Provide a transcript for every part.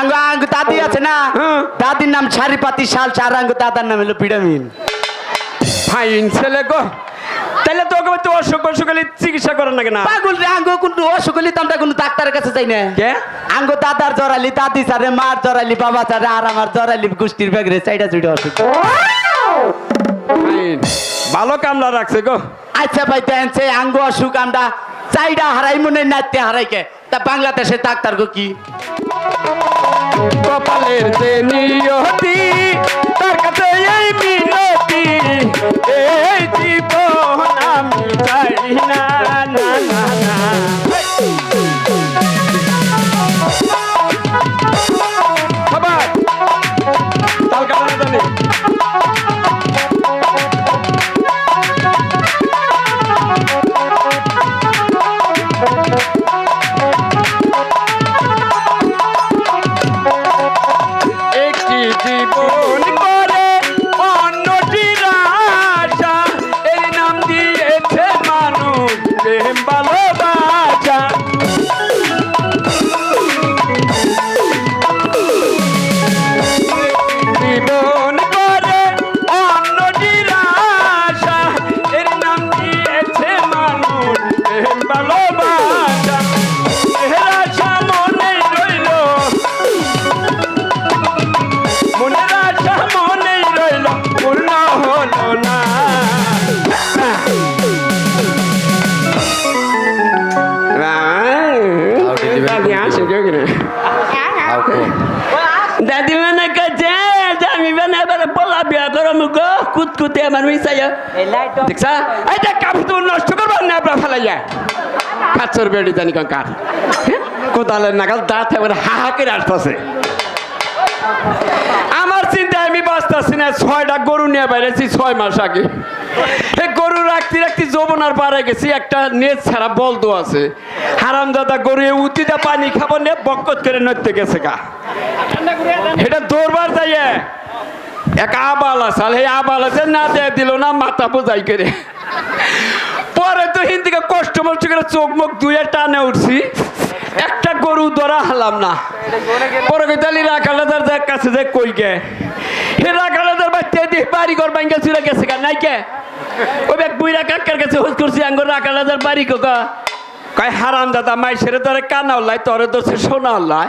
আঙ্গ আঙ্গ দাদি আছে না? হ্যাঁ। দাদির নাম সারিপাতি শাল চার আঙ্গ দাদার নাম হলো পিরামিন ফাইন ছেলে গো। তাহলে তোকে তো অসুখ অসুখ হলে চিকিৎসা করেন নাকি না। পাগল রে আঙ্গ কিন্তু অসুখ হলি তো আমরা কোনো ডাক্তারের কাছে যাই না। কে? আঙ্গ দাদার জরালি দাদি সারে মার জরালি বাবা সারে আর আমার জরালি গোষ্ঠীর ব্যাগরে চাইটা চুইটা অসুখ। ফাইন। ভালো কামলা রাখছে গো। আচ্ছা ভাই দেন সে আঙ্গ অসুখ আমরা চাইডা হারাই মনে নাচতে হারাইকে। তা বাংলাদেশে ডাক্তার গো কি? কপালের যে নিয়তি তার কাছে এই মিনতি। এই জীবন আমি চাই না। দিয়েছে মানুষ ভালোবাসা। আমার দেখছা? যে কাপড় নষ্ট করবার না আপনার কাছর বেড়ি জানি কার কোদালের নাগাল দাঁত এবার হাহা করে আসতেছে আমার চিন্তায় আমি বাঁচতেছি না ছয়টা গরু নিয়ে বেড়েছি ছয় মাস আগে। গরু রাখতে রাখতে যৌবনার পারে গেছি একটা নেট ছাড়া বলদো আছে। হারাম দাদা গরু এ পানি খাব নে বকত করে নড়তে গেছে গা। এটা দৌড়বার যাইয়ে। এক আবাল আসাল এই আবাল আছে, না দেয় দিল না, মাথা বোঝাই করে। পরে তো হিন্দিকে কষ্ট মষ্ট করে চোখ মুখ ধুয়ে টানে উঠছি। একটা গরু ধরা হালাম না। পরে কইতালি রাখালাদার দেখ কাছে যে কই গে। হে রাখালাদার বাচ্চা দিয়ে বাড়ি ঘর ভাঙ্গা চুরে গেছে গা, নাই কে? ওই ব্যাগ বুইরা কাকার কাছে হুজ করছি আঙ্গুর রাখালাদার বাড়ি কোকা কয়, হারাম দাদা মাই সেরে তোরে কানা হল্লাই তোরে তো সে সোনা হল্লাই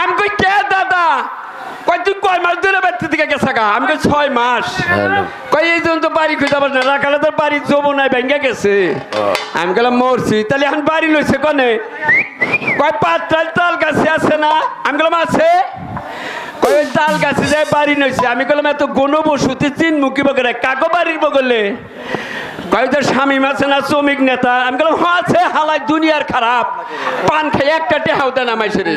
আমি কই, কে দাদা? কয়, তুই কয় মাস ধরে বাড়তে আমি কই ছয় মাস। কই এই জন্য তো বাড়ি খুঁজে পারছ না। রাখালে তোর বাড়ি যমুনায় ভেঙে গেছে। আমি গেলাম মরছি। তাহলে এখন বাড়ি লইছে কনে? কয় পাঁচটাল তাল গাছে আছে না? আমি গেলাম আছে। কই ওই তাল গাছে যায় বাড়ি নইছে আমি গেলাম এত গণ বসুতে চিন মুখি বগলে? কাকো বাড়ির বগলে? কয় তোর স্বামী আছে না শ্রমিক নেতা? আমি গেলাম আছে হালাই দুনিয়ার খারাপ। পান খাই একটা টেহাও দেন আমায় রে।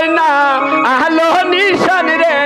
যায় না। আলো নিশান রে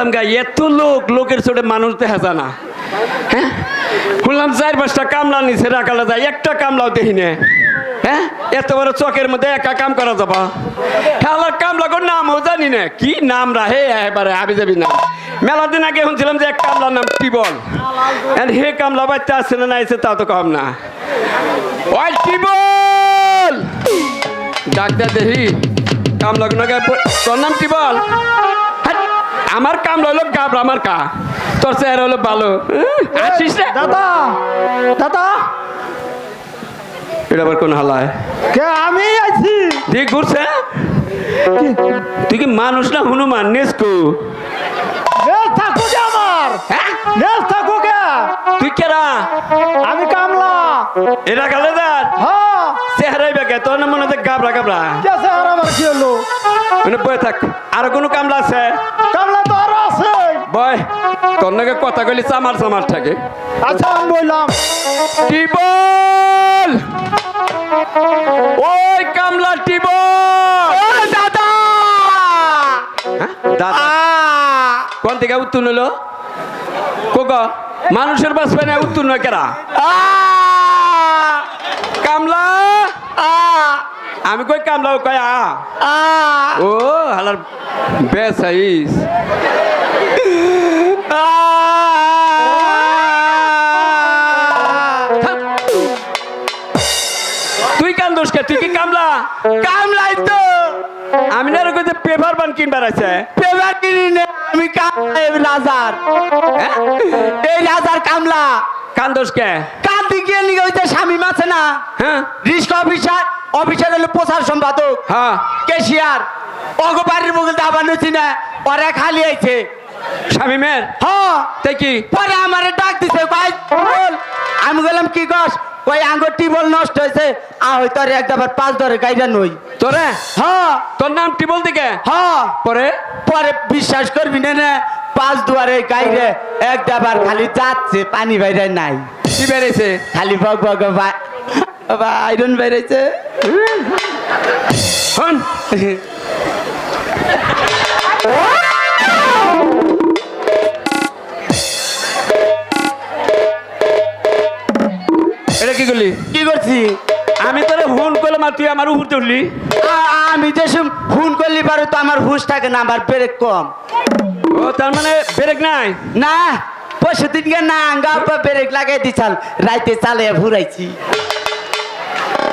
গেলাম গা, এত লোক, লোকের চোটে মানুষ দেখা যায় না। হ্যাঁ? শুনলাম চার পাঁচটা কামলা নিছে, রাখালা যায়, একটা কামলাও দেখি না। হ্যাঁ? এত বড় চকের মধ্যে একা কাম করা যাবা? খেলার কামলা কোন নামও জানি না। কি নাম রাহে? এবারে আবি যাবি না মেলা দিন আগে শুনছিলাম যে এক কামলার নাম টিবল। হে কামলা বাচ্চা আছে না, নাই তাও তো কম না। ওই টিবল! ডাক্তার দেখি। কামলা গুনাকে তোর নাম টিবল? আমার কাম হলো গাবরা আমার কা। তোর চেহারা হলো ভালো আসিস রে। দাদা দাদা। এটা আবার কোন হালায়? কে আমি আছি তুই ঘুরছে? তুই কি মানুষ না হনুমান? নেসকু। থাকো যে আমার। হ্যাঁ? নেল থাকো কে তুই কেরা? আমি কামলা। এটা গালে দার হ্যাঁ। চেহারাই বেগে তোর না মনে হচ্ছে গাবরা গাবরা আমার কি হলো? মানে বয়ে থাক। আর কোনো কামলা আছে? কামলা তো আরও আছে। বয় তোর নাকি কথা কইলি চামার চামার থাকে। আচ্ছা আমি বললাম। টিবল ওই কামলা টিবল দাদা! হ্যাঁ? দাদা? কোন থেকে উত্তর হলো? কোকা মানুষের বাস পায় না উত্তর নয় কেরা? কামলা? আ। আমি কই কামলা কয় আ? আ। ও হালার বেস আইস। তুই কান দোষ কে? তুই কি কামলা? কামলাই তো। আমি না রে কইতে পেপার বান কিনবার আছে। পেপার কিনি আমি কামলাই রাজার। হ্যাঁ? এই রাজার কামলা। কান দোষ কে? কান্দি গিয়ে লিগে হইতে স্বামী মাছে না। হ্যাঁ। রিস্ক অফিসার অফিসার হলো প্রচার সম্পাদক। হ্যাঁ। কেশিয়ার অগো বাড়ির বগল দাবা নছি না ওরা খালি আইছে। শামিমের হ্যাঁ। তাই কি? পরে আমারে ডাক দিছে কই বল। আমি বললাম কি কস? কই আঙ্গুর টিবল নষ্ট হয়েছে আ হয়তো আর একবার পাঁচ ধরে গাইরা নই। তোরে? হ্যাঁ। তোর নাম টিবল দিকে? হ্যাঁ। পরে? পরে বিশ্বাস করবি না না পাঁচ দুয়ারে গাইরে এক ডাবার খালি যাচ্ছে পানি বাইরে নাই। কি বেড়েছে খালি বক বক আইরন বেড়েছে হন। এটা কি করলি? কি করছি? আমি তোরে ফোন করলাম আর তুই আমার উপর তুললি আমি যে ফোন করলি পারো তো আমার হুশ থাকে না আমার ব্রেক কম। ও তার মানে ব্রেক নাই? না পরশু দিনকে না আঙ্গা ব্রেক লাগাই দিছাল রাইতে চালে ভুরাইছি।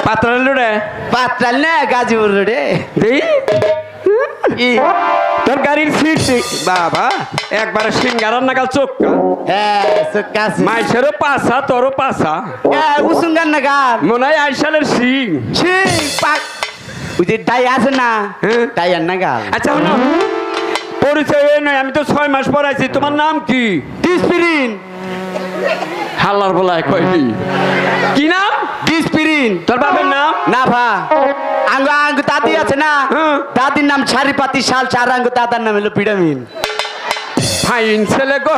পাত্র রে পাত্রাল না গাজীপুর রোডে। দেই? তোর গাড়ির সিট বাবা একবারে সিঙ্গারার নাগাল চোখ হ্যাঁ কাছে মাইসেরও পাশা তোরও পাশা উসুঙ্গান না গান মনে হয় আইসালের সিং। ঠিক পাক। ওই যে ডাই আছে না হ্যাঁ। ডাইয়ার না গাল আচ্ছা পরিচয় নয় আমি তো ছয় মাস পর আছি তোমার নাম কি? ডিসপিরিন। হাল্লার বলায় কি নাম? ডিসপিরিন। তোর নাম? না ভা আঙ্গ আঙ্গ দাদি আছে না? হ্যাঁ। দাদির নাম ছাড়িপাতি শাল চার আঙ্গ দাদার নাম হলো পিডামিন ফাইন ছেলে গো।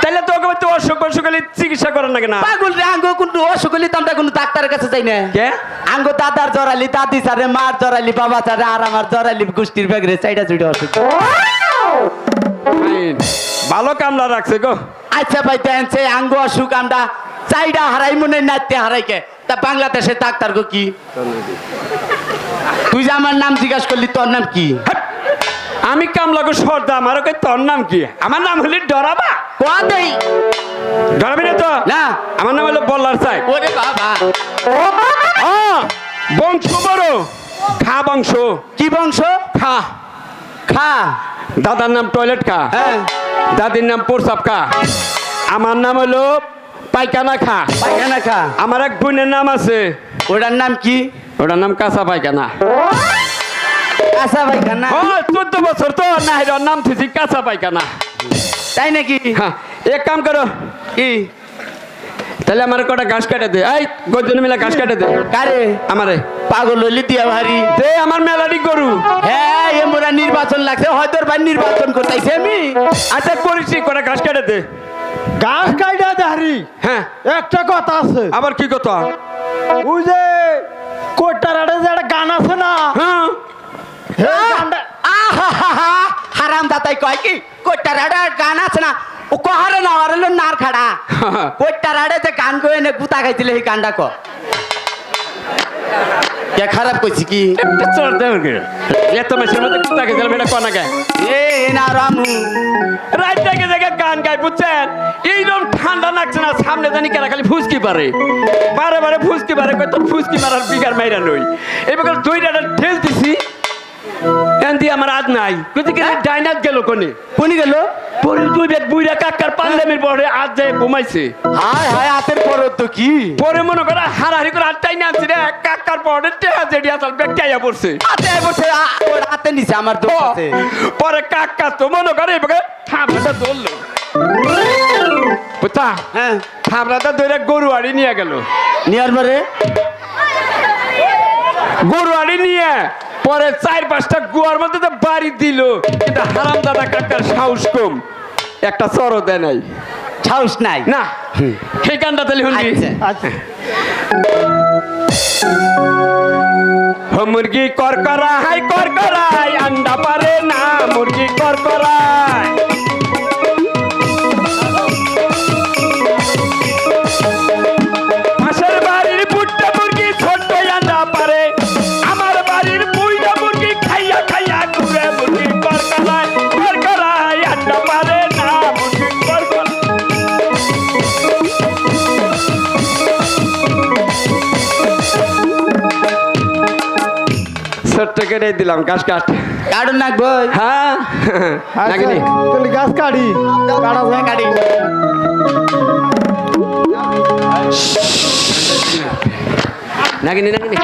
তাহলে তোকে তো অসুখ অসুখ হলে চিকিৎসা না? পাগল রে আঙ্গ কিন্তু অসুখ হলে তো আমরা কোনো ডাক্তারের কাছে যাই না। কে? আঙ্গ দাদার জরালি দাদি সারে মার জরালি বাবা সারে আর আমার জরালি গোষ্ঠীর ব্যাগরে চাইটা চুইটা অসুখ। ভালো কামলা রাখছে গো। আচ্ছা ভাই দেখছে আঙ্গ অসুখ আমরা চাইটা হারাই মনে নাচতে হারাইকে তা বাংলাদেশের ডাক্তার গো কি? তুই যে আমার নাম জিজ্ঞাসা করলি তোর নাম কি? আমি কামলা গো সর্দা আমার ওকে তোর নাম কি? আমার নাম হলি ডরাবা। কোয়া দেই? ডরাবি না তো? না। আমার নাম হলো বল্লার সাই ওরে বাবা। বংশ বড়। খা বংশ। কি বংশ? খা। খা। দাদার নাম টয়লেট খা হ্যাঁ। দাদির নাম প্রসাব খা আমার নাম হলো পায়খানা খা। পায়খানা খা। আমার এক বোনের নাম আছে। ওটার নাম কি? ওটার নাম কাঁচা পায়খানা। কাঁচা পায়খানা? ও চোদ্দ বছর তো না নাম কাঁচা পায়খানা। তাই নাকি? হ্যাঁ এক কাম করো। কি? তাহলে আমার কটা ঘাস কাটে দে। এই গজন মিলে ঘাস কাটে দে। কারে? আমারে। পাগল হইলি দিয়া ভারি। দে আমার মেলাডি গরু হ্যাঁ এ মোরা নির্বাচন লাগছে। হয়তো ভাই নির্বাচন করতেছে আমি। আচ্ছা করেছি কটা ঘাস কাটে দে। গাছ কাইটা দাঁড়ি হ্যাঁ। একটা কথা আছে। আবার কি কথা? ওই যে কোটারাটে যে একটা গান আছে না? হ্যাঁ। গানটা আহা হারাম দাতাই কয় কি কোটার আড়ে গান আছে না? ও কহারে না আর হলো নার খাড়া। কোটার আড়ে যে গান কয়ে নে গুতা খাইছিলে এই গানটা ক। কে খারাপ কইছি কি? একটা চড় দেওয়ার কি? এত মেসের মধ্যে কুত্তা গেছিলাম এটা কনা গায়? এ না রামু। রাত থেকে দেখে গান গায় বুঝছেন? এইরকম ঠান্ডা লাগছে না সামনে জানি কেনা খালি ফুসকি পারে বারে বারে ফুসকি পারে কই তোর ফুসকি মারার বিঘার মাইরা নই এবার দুইটা ঠেল দিছি। এন দিয়ে আমার আজ নাই। কিন্তু কি ডাইনাত গেল কোনে? কোনি গেল? পরে দুই বেদ বুইরা কাকার পাল্লামের পরে আজ যায় ঘুমাইছে। হায় হায় হাতের পর তো কি? পরে মনে করে হারাহারি করে আটটাই নামছে রে কাকার পরে টেহা জেডি আসল ব্যাগটাইয়া পড়ছে। হাতে নিছে আমার দোষ আছে। পরে কাকা তো মনে করে এবার ধরলো। বুঝতা? হ্যাঁ। ধরে গরু আড়ি নিয়ে গেল। পরে? গরু আড়ি নিয়ে পরে চার পাঁচটা গুয়ার মধ্যে তো বাড়ি দিল এটা হারাম দাদা কাকার সাহস কম। একটা চরও দেয় নাই। সাহস নাই। না সেই গানটা তাহলে শুনবি। মুরগি আচ্ছা। হাই মুরগি করকরাই করকরাই আন্ডা পারে না মুরগি করকরাই ছোট্ট কেটে দিলাম গাছ কাট। কাটুন না বই হ্যাঁ। আচ্ছা নাগিনি। তাহলে গাছ কাটি। কাটা নাকি নাগিনি।